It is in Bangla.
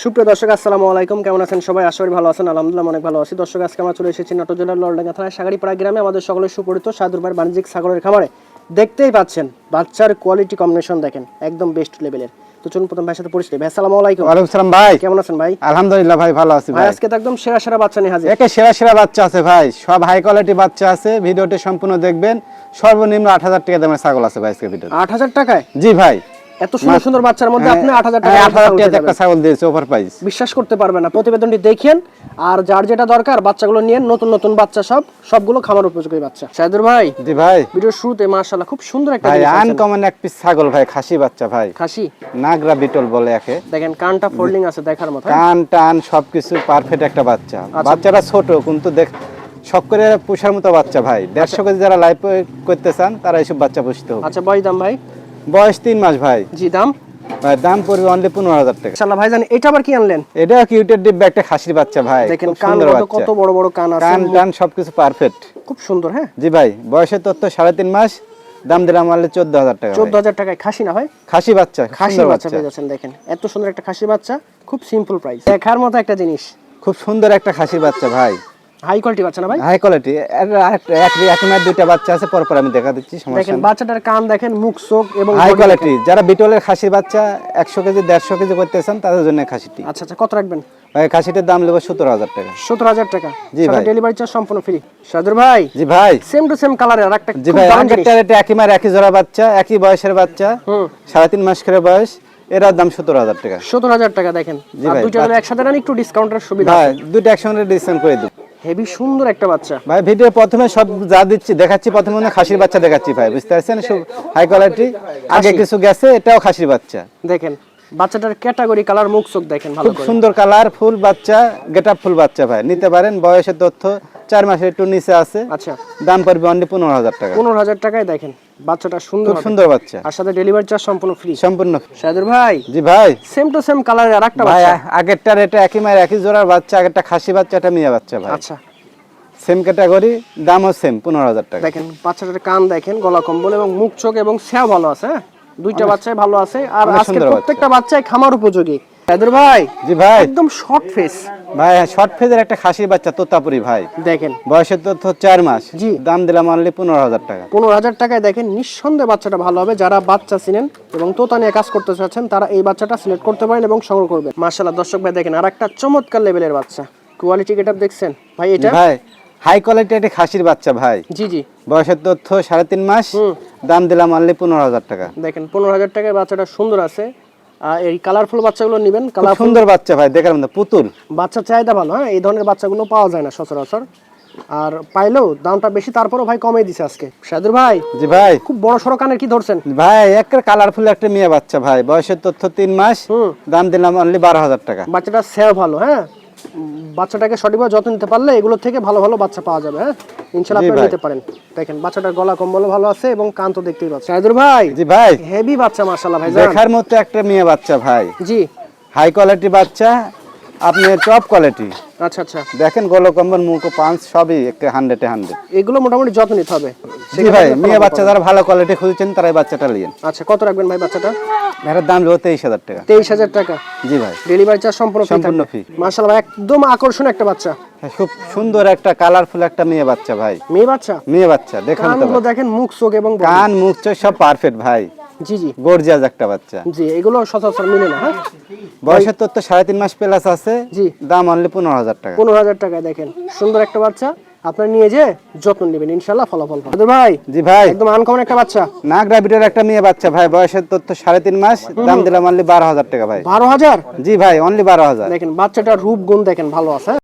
সুপ্রিয় দর্শক আসসালামু আলাইকুম। কেমন আছেন সবাই? আশা করি ভালো আছেন আলহামদুলিল্লাহ অনেক ভালো আছি। দর্শক আজকে আমরা চলে এসেছি নটর জেলার লড়ডাঙ্গা থানায় সাগারিপাড়া গ্রামে আমাদের সকলের সুপরিচিত সাদুরবার বাণিজ্যিক ছাগলের খামারে। দেখতেই পাচ্ছেন বাচ্চার কোয়ালিটি কম্বিনেশন দেখেন একদম বেস্ট লেভেলের তো চলুন প্রথম ভাইয়ের সাথে পরিচয় ভাই আসসালামু আলাইকুম। ওয়ালাইকুম সালাম ভাই। কেমন আছেন ভাই? আলহামদুলিল্লাহ ভাই ভালো আছি ভাই আজকে তো একদম সেরা সেরা বাচ্চা নিয়ে হাজির। একে সেরা সেরা বাচ্চা আছে ভাই। সব হাই কোয়ালিটি বাচ্চা আছে। ভিডিওটি সম্পূর্ণ দেখবেন। সর্বনিম্ন আট হাজার টাকা দামের ছাগল আছে ভাই আজকে ভিডিও আট হাজার টাকায়? জি ভাই। এত সুন্দর সুন্দর বাচ্চার মধ্যে আপনি আট হাজার টাকা হ্যাঁ, আট হাজার ছাগল টাকা একটা ছাগল দিয়েছে ওভার প্রাইস বিশ্বাস করতে পারবেন না। প্রতিবেদনটি দেখেন। আর যার যেটা দরকার বাচ্চাগুলো নিয়ে নতুন নতুন বাচ্চা সব সবগুলো খামার উপযোগী বাচ্চা। সাইদুর ভাই জি ভাই। ভিডিওর শুরুতে মাশাআল্লাহ খুব সুন্দর একটা ভাই আনকমন এক পিস ছাগল ভাই খাসি বাচ্চা ভাই। খাসি? নাগরা বিটল বলে একে। দেখেন কানটা ফোল্ডিং আছে দেখার মতো কান টান সবকিছু পারফেক্ট একটা বাচ্চা। আচ্ছা। বাচ্চাটা ছোট কিন্তু দেখ শখ করে পোষার মতো বাচ্চা ভাই। দেড়শো কেজি যারা লাইফ করতে চান তারা এইসব বাচ্চা পুষতে হবে। আচ্ছা বয় দাম ভাই। বয়স তিন মাস ভাই। জি দাম? ভাই দাম পড়বে অনলি পনেরো হাজার টাকা। ইনশাআল্লাহ ভাই জান এটা আবার কি আনলেন? এটা কিউটের ডিব্বা একটা খাসির বাচ্চা ভাই। দেখেন কান কত বড় বড় কান আছে। কান টান সবকিছু পারফেক্ট খুব সুন্দর হ্যাঁ? জি ভাই বয়সের তথ্য সাড়ে তিন মাস দাম দিলাম আনলে চোদ্দ হাজার টাকা চোদ্দ হাজার টাকায় খাসি না ভাই? খাসি বাচ্চা খাসি বাচ্চা বাচ্চা। পেয়ে যাচ্ছেন দেখেন এত সুন্দর একটা খাসি বাচ্চা খুব সিম্পল প্রাইস দেখার মতো একটা জিনিস। খুব সুন্দর একটা খাসির বাচ্চা ভাই। হাই কোয়ালিটি বাচ্চা না ভাই? হাই কোয়ালিটি দুইটা বাচ্চা আছে পরপর আমি দেখা দিচ্ছি দেখেন বাচ্চাটার কান দেখেন মুখ চোখ এবং হাই কোয়ালিটি যারা বিটলের খাসির বাচ্চা একশো কেজি দেড়শো কেজি করতে চান তাদের জন্য খাসিটি। আচ্ছা আচ্ছা কত রাখবেন? ভাই খাসিটির দাম নেব সতেরো টাকা। সত্তর হাজার টাকা। জি ভাই। ডেলিভারি চার্জ সম্পূর্ণ ফ্রি সাদুর ভাই জি ভাই। সেম টু সেম আর একটা জি ভাই একই মায়ের একই জোড়া বাচ্চা একই বয়সের বাচ্চা হুম। সাড়ে তিন মাস করে বয়স এরার দাম সতেরো হাজার টাকা। সত্তর হাজার টাকা দেখেন। দুইটা একসাথে একটু ডিসকাউন্টের সুবিধা ভাই দুটো একসঙ্গে ডিসকাউন্ট করে দিই হেভি সুন্দর একটা বাচ্চা। ভাই ভিডিও প্রথমে সব যা দিচ্ছি দেখাচ্ছি প্রথমে মনে হয় খাসির বাচ্চা দেখাচ্ছি ভাই বুঝতে পারছেন? হাই কোয়ালিটি আগে কিছু গেছে এটাও খাসির বাচ্চা। দেখেন। বাচ্চাটার ক্যাটাগরি কালার মুখ চোখ দেখেন ভালো খুব সুন্দর কালার ফুল বাচ্চা গেটআপ ফুল বাচ্চা ভাই। নিতে পারেন বয়সের তথ্য চার মাসের একটু নিচে আছে। আচ্ছা। দাম পড়বে অনলি পনেরো হাজার টাকা। পনেরো হাজার টাকায় দেখেন বাচ্চাটা সুন্দর সুন্দর বাচ্চা। আর সাথে ডেলিভারি চার্জ সম্পূর্ণ ফ্রি সম্পূর্ণ সাদুর ভাই জি ভাই। সেম টু সেম কালারের আর একটা ভাই আগেরটার এটা একই মায়ের একই জোড়ার বাচ্চা আগেরটা খাসি বাচ্চা এটা মেয়ে বাচ্চা ভাই। আচ্ছা। সেম ক্যাটাগরি দামও সেম পনেরো হাজার টাকা। দেখেন বাচ্চাটার কান দেখেন গলা কম্বল এবং মুখ চোখ এবং স্যাও ভালো আছে হ্যাঁ? দুইটা বাচ্চাই ভালো আছে। আর আজকে প্রত্যেকটা বাচ্চাই খামার উপযোগী। সাদুর ভাই জি ভাই। একদম শর্ট ফেস ভাই শর্ট ফেজের একটা খাসির বাচ্চা তোতাপুরি ভাই। দেখেন। বয়সের তথ্য চার মাস। জি। দাম দিলাম অনলি পনেরো হাজার টাকা। পনেরো হাজার টাকায় দেখেন নিঃসন্দেহে বাচ্চাটা ভালো হবে। যারা বাচ্চা চিনেন এবং তোতা নিয়ে কাজ করতে চাচ্ছেন তারা এই বাচ্চাটা সিলেক্ট করতে পারেন এবং সংগ্রহ করবেন। মার্শাল্লাহ দর্শক ভাই দেখেন আর একটা চমৎকার লেভেলের বাচ্চা। কোয়ালিটি গেটআপ দেখছেন? ভাই এটা? ভাই। হাই কোয়ালিটি একটা খাসির বাচ্চা ভাই। জি জি। বয়সের তথ্য সাড়ে তিন মাস। দাম দিলাম অনলি পনেরো হাজার টাকা। দেখেন পনেরো হাজার টাকায় বাচ্চাটা সুন্দর আছে। আর এই কালারফুল বাচ্চাগুলো নেবেন কালারফুল সুন্দর বাচ্চা ভাই দেখার মধ্যে পুতুল। বাচ্চা চাহিদা ভালো হ্যাঁ? এই ধরনের বাচ্চাগুলো পাওয়া যায় না সচরাচর। আর পাইলেও দামটা বেশি তারপরও ভাই কমে দিছে আজকে। সাদুর ভাই জি ভাই। খুব বড় সড়ো কানের কি ধরছেন? ভাই একটা কালারফুল একটা মেয়ে বাচ্চা ভাই। বয়সের তথ্য তিন মাস। দাম দিলাম অনলি বারো হাজার টাকা। বাচ্চাটা সেও ভালো হ্যাঁ? বাচ্চাটাকে সঠিকভাবে যত্ন নিতে পারলে এগুলো থেকে ভালো ভালো বাচ্চা পাওয়া যাবে হ্যাঁ? ইনশাল্লাহ জি আপনি নিতে পারেন। দেখেন বাচ্চাটার গলা কম্বল ভালো আছে এবং কান তো দেখতেই পাচ্ছেন। সাইদুর ভাই জি ভাই। হেভি বাচ্চা মাশাআল্লাহ ভাই। দেখার মতো একটা মেয়ে বাচ্চা ভাই। জি। হাই কোয়ালিটি বাচ্চা আপনি টপ কোয়ালিটি আচ্ছা আচ্ছা। দেখেন মুখ পাঁচ সবই একটা হান্ড্রেডে হান্ড্রেড এগুলো মোটামুটি যত্ন নিতে হবে। জি ভাই মেয়ে বাচ্চা যারা ভালো কোয়ালিটি খুঁজছেন তারা এই বাচ্চাটা আচ্ছা কত রাখবেন ভাই বাচ্চাটা? দাম হলো তেইশ হাজার টাকা। তেইশ হাজার টাকা। জি ভাই। ডেলিভারি চার্জ সম্পূর্ণ সম্পূর্ণ। মাশাল্লাহ ভাই একদম আকর্ষণ একটা বাচ্চা। খুব সুন্দর একটা কালারফুল একটা মেয়ে বাচ্চা ভাই। মেয়ে বাচ্চা? মেয়ে বাচ্চা দেখান দেখেন মুখ চোখ এবং। কান মুখ চোখ সব পারফেক্ট ভাই। জি জি। গর্জিয়াস একটা বাচ্চা। জি এগুলো সচরাচর মিলে না হ্যাঁ? বয়সের তথ্য সাড়ে তিন মাস প্লাস আছে। জি। দাম অনলি পনেরো হাজার টাকা। পনেরো হাজার টাকায় দেখেন। সুন্দর একটা বাচ্চা। আপনার নিয়ে যে যত্ন নেবেন ইনশাল্লাহ ফলাফল পাবেন। ভাই জি ভাই। একদম আনকমন একটা বাচ্চা। নাক রাবিটের একটা মেয়ে বাচ্চা ভাই বয়সের তথ্য সাড়ে তিন মাস। দাম দিলাম অনলি বারো হাজার টাকা ভাই। বারো হাজার? জি ভাই অনলি বারো হাজার। দেখেন বাচ্চাটার রূপ গুণ দেখেন ভালো আছে?